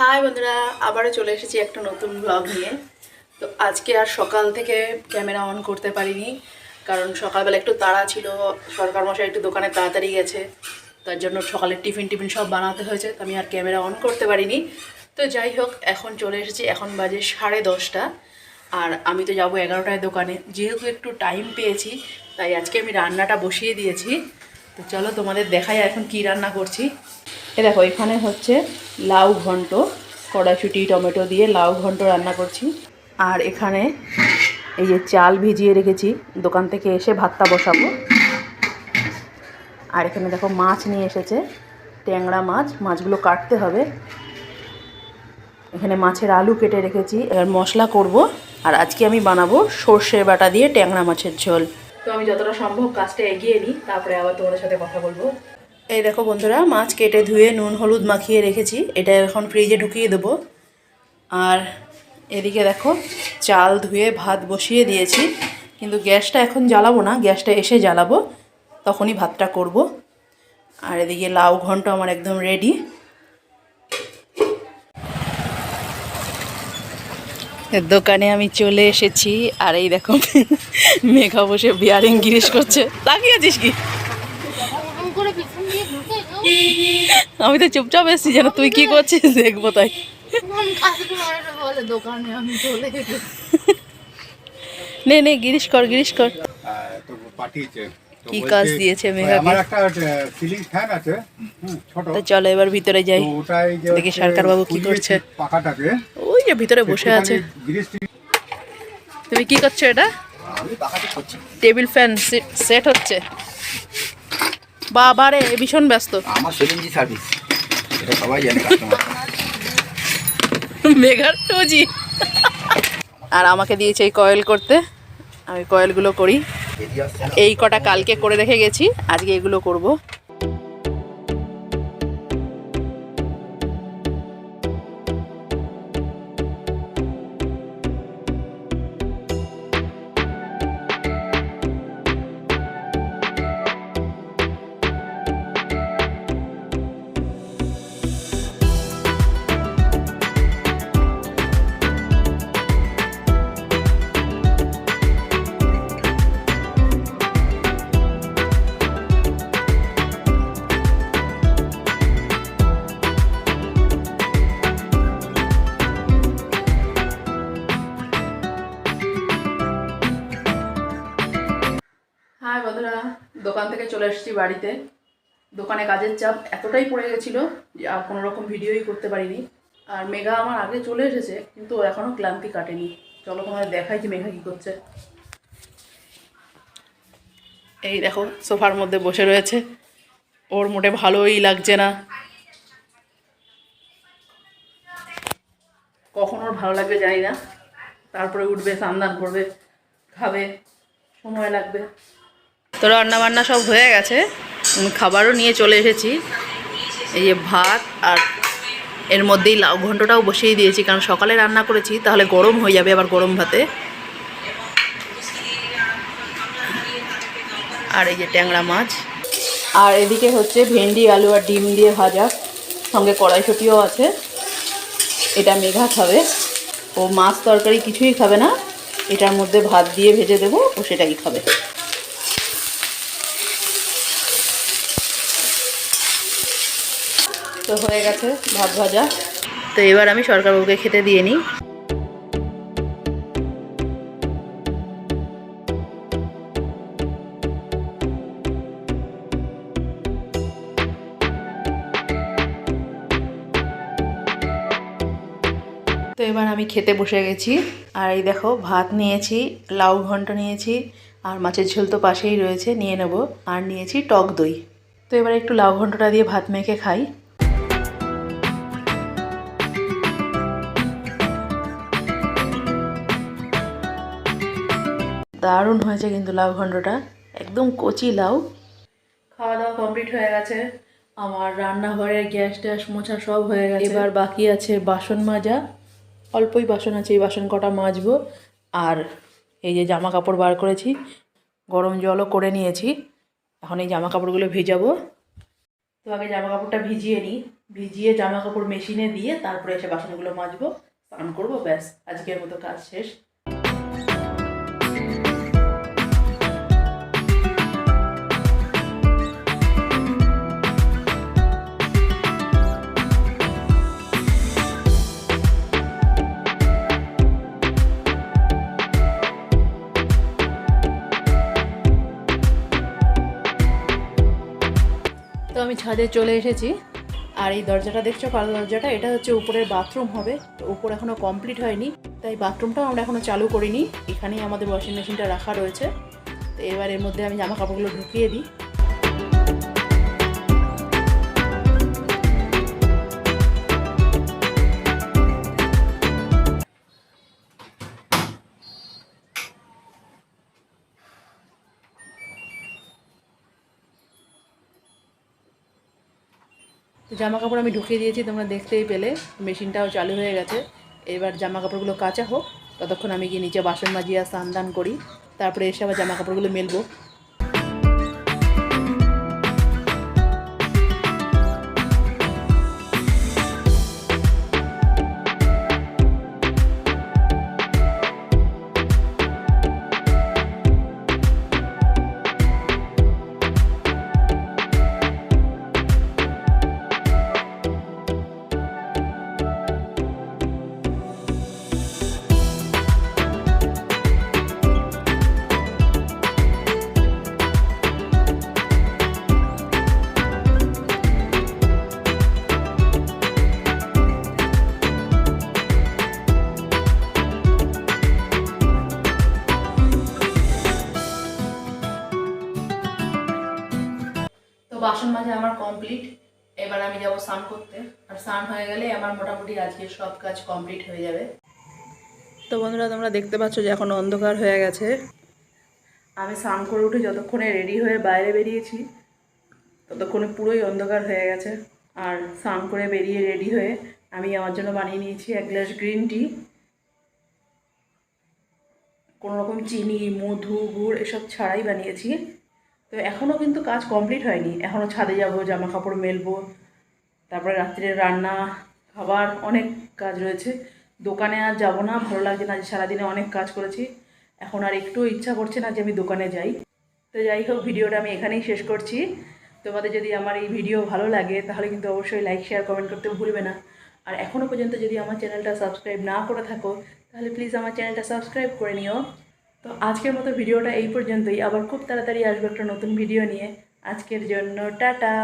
High বন্ধুরা, আবারও চলে এসেছি একটা নতুন ব্লগ নিয়ে। তো আজকে আর সকাল থেকে ক্যামেরা অন করতে পারিনি, কারণ সকালবেলা একটু তাড়া ছিল, সরকার মশাই একটু দোকানে তাড়াতাড়ি গেছে, তার জন্য সকালের টিফিন টিফিন সব বানাতে হয়েছে, তো আমি আর ক্যামেরা অন করতে পারিনি। তো যাই হোক, এখন চলে এসেছি, এখন বাজে সাড়ে দশটা, আর আমি তো যাব এগারোটায় দোকানে। যেহেতু একটু টাইম পেয়েছি, তাই আজকে আমি রান্নাটা বসিয়ে দিয়েছি। তো চলো তোমাদের দেখাই এখন কি রান্না করছি। এ দেখো, এখানে হচ্ছে লাউ ঘন্ট, কড়াইশুটি, টমেটো দিয়ে লাউ ঘন্ট রান্না করছি। আর এখানে এই যে চাল ভিজিয়ে রেখেছি, দোকান থেকে এসে ভাতটা বসাবো। আর এখানে দেখো মাছ নিয়ে এসেছে, ট্যাংরা মাছ, মাছগুলো কাটতে হবে। এখানে মাছের আলু কেটে রেখেছি, এবার মশলা করব। আর আজকে আমি বানাবো সর্ষে বাটা দিয়ে ট্যাংরা মাছের ঝোল। তো আমি যতটা সম্ভব কাজটা এগিয়ে নিই, তারপরে আবার তোমাদের সাথে কথা বলব। এই দেখো বন্ধুরা, মাছ কেটে ধুয়ে নুন, হলুদ মাখিয়ে রেখেছি। এটা এখন ফ্রিজে ঢুকিয়ে দেবো। আর এদিকে দেখো, চাল ধুয়ে ভাত বসিয়ে দিয়েছি। কিন্তু গ্যাসটা এখন জ্বালাবো না, গ্যাসটা এসে জ্বালাবো, তখনই ভাতটা করব। আর এদিকে লাউ ঘন্ট আমার একদম রেডি দোকানে আমি চলে এসেছি, আর এই দেখো, মেঘা বসে বিয়ারিং গিরিশ করছে। কি দিয়ে ঢুকে যাও। আমি তো চুপচাপ এসেছি, যেন তুই কি করছিস দেখব তাই। নে নে, গিরিশ কর গিরিশ কর। কি কাজ দিয়েছে চলো এবার ভিতরে যাই। দেখি সরকার বাবু কি করছে। পাখাটাকে ওই যে ভিতরে বসে আছে। তুমি কি করছ এটা? টেবিল ফ্যান সেট হচ্ছে। বাবারে ভীষণ ব্যস্ত। আমার সেলিংজি সার্ভিস। এটা সবাই জানে কাস্টমার মেঘার টুজি আর আমাকে দিয়েছে এই কয়েল করতে। আমি কয়েলগুলো করি। এই কটা কালকে করে রেখে গেছি। আজকে এগুলো করব। থেকে চলে এসেছি বাড়িতে। দোকানে কাজের চাপ এতটাই পড়ে গেছিল যে আর কোনো রকম ভিডিওই করতে পারিনি। আর মেঘা আমার আগে চলে এসেছে, কিন্তু এখনও ক্লান্তি কাটেনি। চলো তোমাদের দেখাই যে মেঘা কী করছে। এই দেখো, সোফার মধ্যে বসে রয়েছে। ওর মোটে ভালোই লাগছে না। কখন ওর ভালো লাগবে জানি না। তারপরে উঠবে স্নান করবে, খাবে, সময় লাগবে। তো রান্না বান্না সব হয়ে গেছে। খাবারও নিয়ে চলে এসেছি। এই যে ভাত আর এর মধ্যেই লাউ ঘন্টটাও বসিয়ে দিয়েছি, কারণ সকালে রান্না করেছি, তাহলে গরম হয়ে যাবে আবার গরম ভাতে। আর এই যে ট্যাংরা মাছ। আর এদিকে হচ্ছে ভেন্ডি, আলু আর ডিম দিয়ে ভাজা। সঙ্গে কড়াইশুটিও আছে। এটা মেঘা খাবে। ও মাছ তরকারি কিছুই খাবে না। এটার মধ্যে ভাত দিয়ে ভেজে দেবো, ও সেটাই খাবে। তো হয়ে গেছে ভাত ভাজা। তো এবার আমি সরকারবাবুকে খেতে দিয়ে নিই। তো এবার আমি খেতে বসে গেছি। আর এই দেখো, ভাত নিয়েছি, লাউ ঘন্ট নিয়েছি, আর মাছের ঝোল তো পাশেই রয়েছে, নিয়ে নেব। আর নিয়েছি টক দই। তো এবার একটু লাউ ঘন্টটা দিয়ে ভাত মেখে খাই। দারুণ হয়েছে কিন্তু লাউ ঘন্টটা একদম কচি লাউ। খাওয়া দাওয়া কমপ্লিট হয়ে গেছে। আমার রান্নাঘরের গ্যাস ট্যাস মোছা সব হয়ে গেছে। এবার বাকি আছে বাসন মাজা। অল্পই বাসন আছে এই বাসন কটা মাজবো। আর এই যে জামা কাপড় বার করেছি গরম জলও করে নিয়েছি। এখন এই জামা কাপড়গুলো ভিজাবো। তো আগে জামা কাপড়টা ভিজিয়ে নিই। ভিজিয়ে জামা কাপড় মেশিনে দিয়ে তারপরে এসে বাসনগুলো মাজবো। স্নান করব ব্যাস। আজকের মতো কাজ শেষ। ছাদে চলে এসেছি। আর এই দরজাটা দেখছ, কালো দরজাটা? এটা হচ্ছে উপরের বাথরুম হবে। তো উপর এখনও কমপ্লিট হয়নি। তাই বাথরুমটাও আমরা এখনও চালু করিনি। এখানেই আমাদের ওয়াশিং মেশিনটা রাখা রয়েছে। তো এবার এর মধ্যে আমি জামা কাপড়গুলো ঢুকিয়ে দিই। জামা কাপড় আমি ঢুকিয়ে দিয়েছি, তোমরা দেখতেই পেলে। মেশিনটাও চালু হয়ে গেছে। এবার জামা কাপড়গুলো কাঁচা হোক। ততক্ষণ আমি গিয়ে নিচে বাসন মাজিয়া স্নান দান করি। তারপরে এসে আবার জামা কাপড়গুলো মেলবো। এবার আমি যাব স্নান করতে। আর স্নান হয়ে গেলে আমার মোটামুটি আজকে সব কাজ কমপ্লিট হয়ে যাবে। তো বন্ধুরা তোমরা দেখতে পাচ্ছ যে এখন অন্ধকার হয়ে গেছে। আমি স্নান করে উঠে যতক্ষণে রেডি হয়ে বাইরে বেরিয়েছি ততক্ষণে পুরোই অন্ধকার হয়ে গেছে। আর স্নান করে বেরিয়ে রেডি হয়ে আমি আমার জন্য বানিয়ে নিয়েছি এক গ্লাস গ্রিন টি কোনো রকম চিনি মধু গুড় এসব ছাড়াই বানিয়েছি। তো এখনও কিন্তু কাজ কমপ্লিট হয়নি। এখনও ছাদে যাব জামা কাপড় মেলবো, তারপরে রাত্রে রান্না, খাবার অনেক কাজ রয়েছে। দোকানে আর যাব না, ভালো লাগছে না যে সারাদিনে অনেক কাজ করেছি। এখন আর একটু ইচ্ছা করছে না যে আমি দোকানে যাই। তো যাই হোক, ভিডিওটা আমি এখানেই শেষ করছি। তোমাদের যদি আমার এই ভিডিও ভালো লাগে, তাহলে কিন্তু অবশ্যই লাইক শেয়ার কমেন্ট করতে ভুলবে না। আর এখনও পর্যন্ত যদি আমার চ্যানেলটা সাবস্ক্রাইব না করে থাকো, তাহলে প্লিজ আমার চ্যানেলটা সাবস্ক্রাইব করে নিও। তো আজকের মতো ভিডিওটা এই পর্যন্তই। আবার খুব তাড়াতাড়ি আসব একটা নতুন ভিডিও নিয়ে। আজকের জন্য টাটা।